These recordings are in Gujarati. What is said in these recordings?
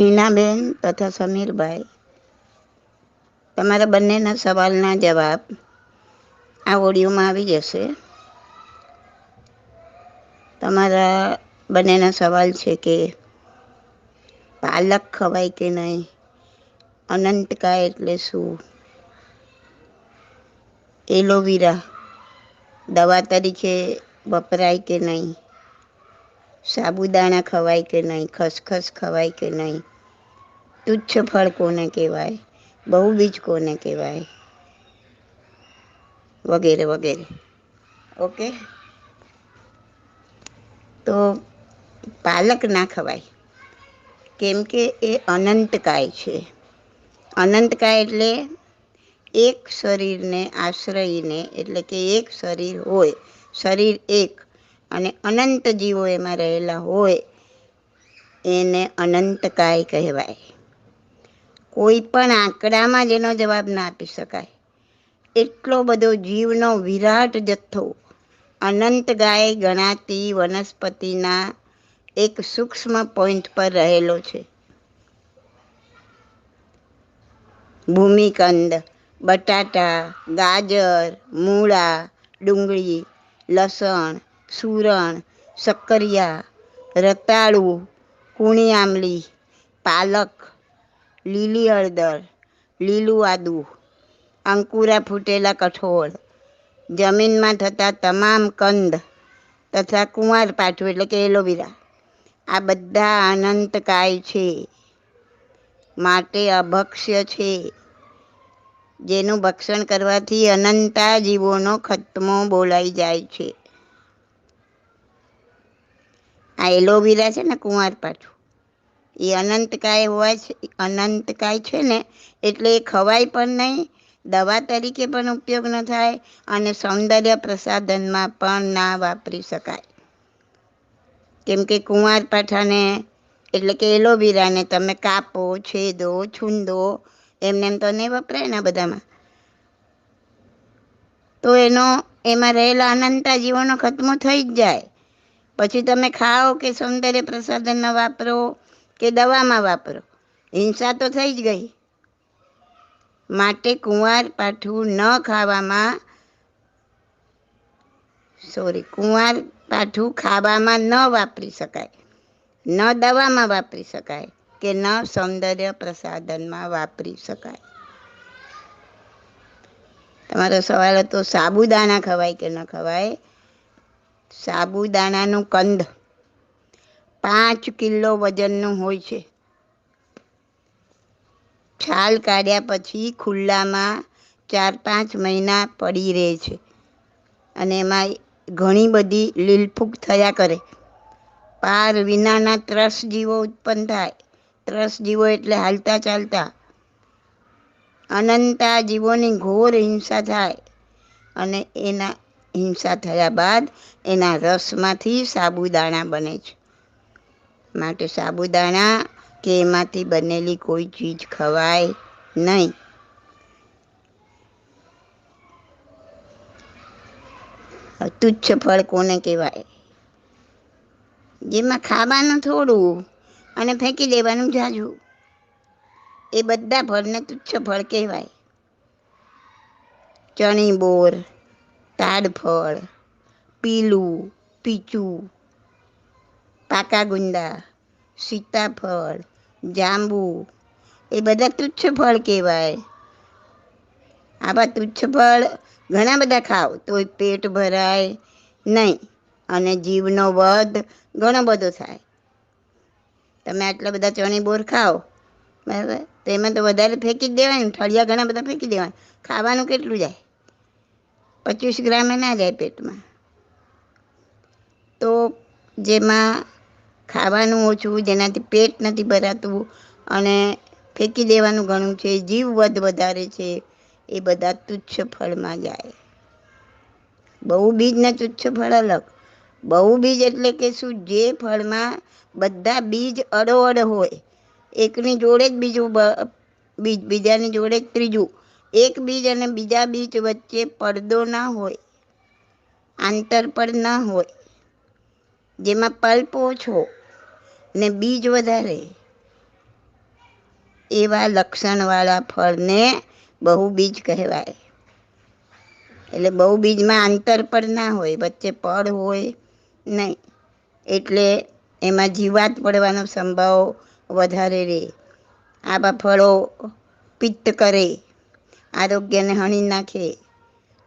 હિનાબેન તથા સમીરભાઈ. તમારા બંનેના સવાલના જવાબ આ ઓડિયોમાં આવી જશે. તમારા બંનેના સવાલ છે કે પાલક ખવાય કે નહીં? અનંતકાય એટલે શું? એલોવેરા દવા તરીકે વપરાય કે નહીં? સાબુદાણા ખવાય કે નહીં? ખસખસ ખવાય કે નહીં? તુચ્છ ફળ કોને કહેવાય? બહુ બીજ કોને કહેવાય? વગેરે વગેરે. ઓકે? તો પાલક ના ખવાય. કેમ કે એ અનંતકાય છે. અનંતકાય એટલે એક શરીરને આશ્રયને, એટલે કે એક શરીર હોય, શરીર એક અને અનંત જીવો એમાં રહેલા હોય, એને અનંતકાય કહેવાય. કોઈ પણ આંકડામાં જેનો જવાબ ના આપી શકાય. એટલો બધો જીવનો વિરાટ જથ્થો અનંત ગાય ગણાતી વનસ્પતિના એક સૂક્ષ્મ પોઈન્ટ પર રહેલો છે. ભૂમિકંદ, બટાટા, ગાજર, મૂળા, ડુંગળી, લસણ, સુરણ શક્કરિયા રતાળુ કુણી આમલી પાલક લીલી હળદર, લીલું આદુ, અંકુરા ફૂટેલા કઠોળ, જમીનમાં થતા તમામ કંદ તથા કુંવાર પાઠું એટલે કે એલોવેરા. આ બધા અનંતકાય છે. માટે અભક્ષ્ય છે. જેનું ભક્ષણ કરવાથી અનંતા જીવોનો ખતમો બોલાઈ જાય છે. આ એલોવેરા છે ને, કુંવાર પાઠું એ અનંતકાય હોવા છે અનંતકાય છે ને, એટલે એ ખવાય પણ નહીં, દવા તરીકે પણ ઉપયોગ ન થાય અને સૌંદર્ય પ્રસાધનમાં પણ ના વાપરી શકાય. કેમ કે કુંવાર પાઠાને, એટલે કે એલોવેરાને તમે કાપો, છેદો, છૂંદો, એમને એમ તો નહીં વપરાય ને બધામાં. તો એનો, એમાં રહેલા અનંતા જીવોનો ખતમો થઈ જ જાય. પછી તમે ખાઓ કે સૌંદર્ય પ્રસાધન વાપરો કે દવામાં વાપરો. હિંસા તો થઈ જ ગઈ. માટે કુંવાર પાઠું ન ખાવામાં સોરી કુંવાર પાઠું ખાવામાં ન વાપરી શકાય. ન દવામાં વાપરી શકાય કે ન સૌંદર્ય પ્રસાધનમાં વાપરી શકાય. તમારો સવાલ હતો, સાબુદાણા ખવાય કે ન ખવાય? સાબુદાણાનું કંદ. પાંચ કિલો વજનનું હોય છે. છાલ કાઢ્યા પછી ખુલ્લામાં ચાર પાંચ મહિના પડી રહે છે અને એમાં ઘણી બધી લીલફૂક થયા કરે. પાર વિનાના ત્રસ જીવો ઉત્પન્ન થાય. ત્રસ જીવો એટલે હાલતા ચાલતા. અનંતા જીવોની ઘોર હિંસા થાય અને એના હિંસા થયા બાદ એના રસમાંથી સાબુદાણા બને છે. માટે સાબુદાણા કે એમાંથી બનેલી કોઈ ચીજ ખવાય નહીં. તુચ્છ ફળ કોને કહેવાય? જેમાં ખાવાનું થોડું અને ફેંકી દેવાનું જાજુ. એ બધા ફળને તુચ્છ ફળ કહેવાય. ચણી બોર તાડફળ, પીલું, પીચું પાકા ગુંદા સીતાફળ, જાંબુ, એ બધા તુચ્છ ફળ કહેવાય. આવા તુચ્છ ફળ ઘણા બધા ખાઓ તોય પેટ ભરાય નહીં અને જીવનો વધ ઘણો બધો થાય. તમે આટલા બધા ચણી બોર ખાઓ, બરાબર? તો એમાં તો વધારે ફેંકી જ દેવાય ઠળિયા ઘણા બધા ફેંકી દેવાય. ખાવાનું કેટલું જાય? પચીસ ગ્રામે ના જાય પેટમાં. તો જેમાં ખાવાનું ઓછું, જેનાથી પેટ નથી ભરાતું અને ફેંકી દેવાનું ઘણું છે, જીવ વધ વધારે છે, એ બધા તુચ્છ ફળમાં જાય. બહુ બીજના તુચ્છ ફળ અલગ. બહુ બીજ એટલે કે શું? જે ફળમાં બધા બીજ અડોઅડ હોય. એકની જોડે જ બીજું બીજ, બીજાની જોડે જ ત્રીજું. એક બીજ અને બીજા બીજ વચ્ચે પડદો ના હોય આંતરપડ ના હોય. જેમાં પલ્પ ઓછો ને બીજ વધારે. એવા લક્ષણવાળા ફળને બહુબીજ કહેવાય. એટલે બહુબીજમાં આંતર પણ ના હોય, વચ્ચે પડ હોય નહીં. એટલે એમાં જીવાત પડવાનો સંભાવ વધારે રહે આવા ફળો પિત્ત કરે, આરોગ્યને હણી નાખે.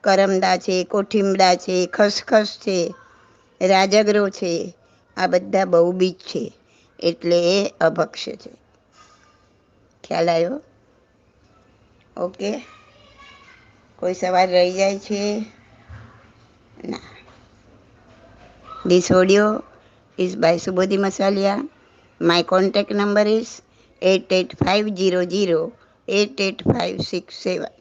કરમદા છે કોઠિંબડા છે, ખસખસ છે, રાજગરો છે, આ બધા બહુબીજ છે. એટલે એ અભક્ષ્ય છે ખ્યાલ આવ્યો ઓકે કોઈ સવાલ રહી જાય છે ના This audio is by Subodhi Masalia. My contact number is 88500 88567.